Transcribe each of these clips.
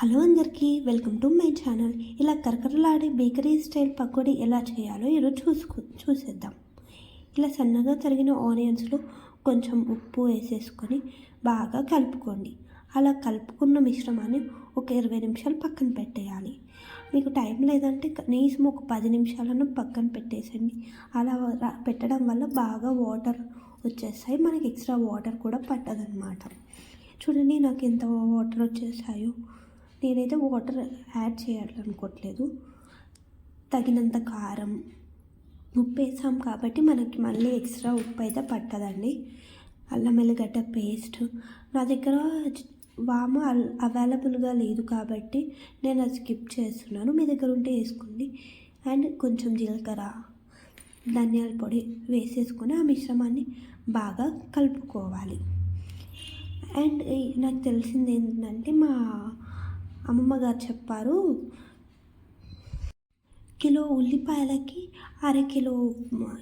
Hello అందరికీ welcome to my channel. ఇలా కరకరలాడే బేకరీ స్టైల్ పకోడీ ఎలా చేయాలో ఈరోజు చూసుకో చూసేద్దాం. ఇలా సన్నగా తరిగిన ఆనియన్స్లో కొంచెం ఉప్పు వేసేసుకొని బాగా కలుపుకోండి. అలా కలుపుకున్న మిశ్రమాన్ని ఒక ఇరవై నిమిషాలు పక్కన పెట్టేయాలి. మీకు టైం లేదంటే కనీసం ఒక పది నిమిషాలను పక్కన పెట్టేసండి. అలా పెట్టడం వల్ల బాగా వాటర్ వచ్చేస్తాయి. మనకి ఎక్స్ట్రా వాటర్ కూడా పట్టదనమాట చూడండి నాకు ఎంత వాటర్ వచ్చేసాయో. నేనైతే వాటర్ యాడ్ చేయాలనుకోవట్లేదు. తగినంత కారం ఉప్పు వేసాం కాబట్టి మనకి మళ్ళీ ఎక్స్ట్రా ఉప్పు అయితే పట్టదండి. అల్లం ఎల్లిగడ్డ పేస్ట్. నా దగ్గర వాము అల్- అవైలబుల్గా లేదు కాబట్టి నేను అది స్కిప్ చేస్తున్నాను. మీ దగ్గర ఉంటే వేసుకోండి. అండ్ కొంచెం జీలకర్ర ధనియాల పొడి వేసేసుకొని ఆ మిశ్రమాన్ని బాగా కలుపుకోవాలి. అండ్ నాకు తెలిసింది ఏంటంటే మా అమ్మమ్మ గారు చెప్పారు. కిలో ఉల్లిపాయలకి అరకిలో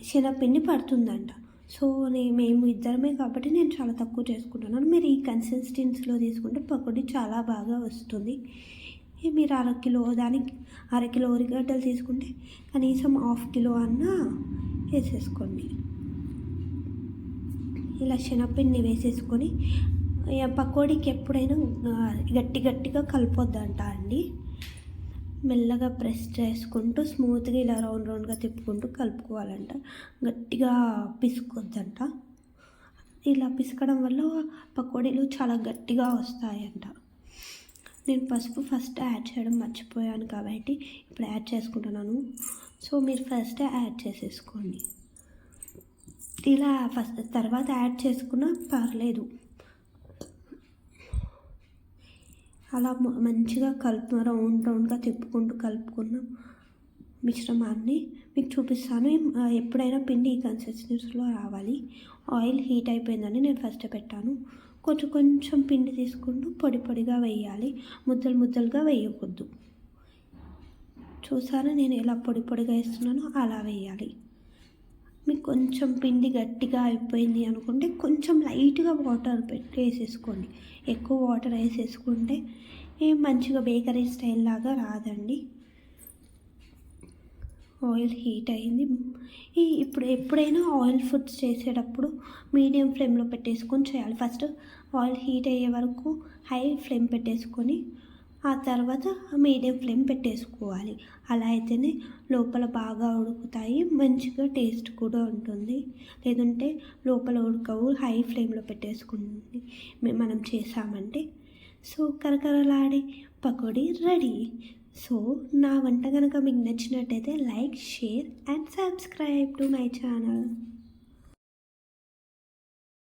శనగపిండి పడుతుందంట. సో నేను మేము ఇద్దరమే కాబట్టి నేను చాలా తక్కువ చేసుకుంటున్నాను. మీరు ఈ కన్సిస్టెన్సీలో తీసుకుంటే పకోడీ చాలా బాగా వస్తుంది. మీరు అర కిలో దానికి అరకిలో ఉరిగడ్డలు తీసుకుంటే కనీసం హాఫ్ కిలో అన్నా వేసేసుకోండి. ఇలా శనగపిండి వేసేసుకొని పకోడీకి ఎప్పుడైనా గట్టి గట్టిగా కలిపొద్దంట అండి. మెల్లగా ప్రెస్ చేసుకుంటూ స్మూత్గా ఇలా రౌండ్ రౌండ్గా తిప్పుకుంటూ కలుపుకోవాలంట. గట్టిగా పిసుకొద్దంట. ఇలా పిసకడం వల్ల పకోడీలు చాలా గట్టిగా వస్తాయంట. నేను పసుపు ఫస్ట్ యాడ్ చేయడం మర్చిపోయాను కాబట్టి ఇప్పుడు యాడ్ చేసుకుంటున్నాను. సో మీరు ఫస్ట్ యాడ్ చేసేసుకోండి. ఇలా ఫస్ట్ తర్వాత యాడ్ చేసుకున్నా పర్లేదు. అలా మంచిగా కలుపు రౌండ్ రౌండ్గా తిప్పుకుంటూ కలుపుకున్న మిశ్రమాన్ని మీకు చూపిస్తాను. ఎప్పుడైనా పిండి ఈ కన్సిస్టెన్సీలో రావాలి. ఆయిల్ హీట్ అయిపోయిందని నేను ఫస్ట్ పెట్టాను. కొంచెం కొంచెం పిండి తీసుకుంటూ పొడి పొడిగా వేయాలి. ముద్దలు ముద్దలుగా వేయకూడదు. చూసారా? నేను ఎలా పొడి పొడిగా వేస్తున్నానో అలా వేయాలి. మీకు కొంచెం పిండి గట్టిగా అయిపోయింది అనుకుంటే కొంచెం లైట్గా వాటర్ పెట్టి వేసేసుకోండి. ఎక్కువ వాటర్ వేసేసుకుంటే ఏం మంచిగా బేకరీ స్టైల్ లాగా రాదండి. ఆయిల్ హీట్ అయింది. ఈ ఇప్పుడు ఎప్పుడైనా ఆయిల్ ఫుడ్స్ చేసేటప్పుడు మీడియం ఫ్లేమ్లో పెట్టేసుకొని చేయాలి. ఫస్ట్ ఆయిల్ హీట్ అయ్యే వరకు హై ఫ్లేమ్ పెట్టేసుకొని ఆ తర్వాత మీడియం ఫ్లేమ్ పెట్టేసుకోవాలి. అలా అయితేనే లోపల బాగా ఉడుకుతాయి. మంచిగా టేస్ట్ కూడా ఉంటుంది. లేదంటే లోపల ఉడకవు హై ఫ్లేమ్లో పెట్టేసుకుని మనం చేసామంటే. సో కరకరలాడే పకోడీ రెడీ. సో నా వంట కనుక మీకు నచ్చినట్టయితే like share and subscribe to my channel.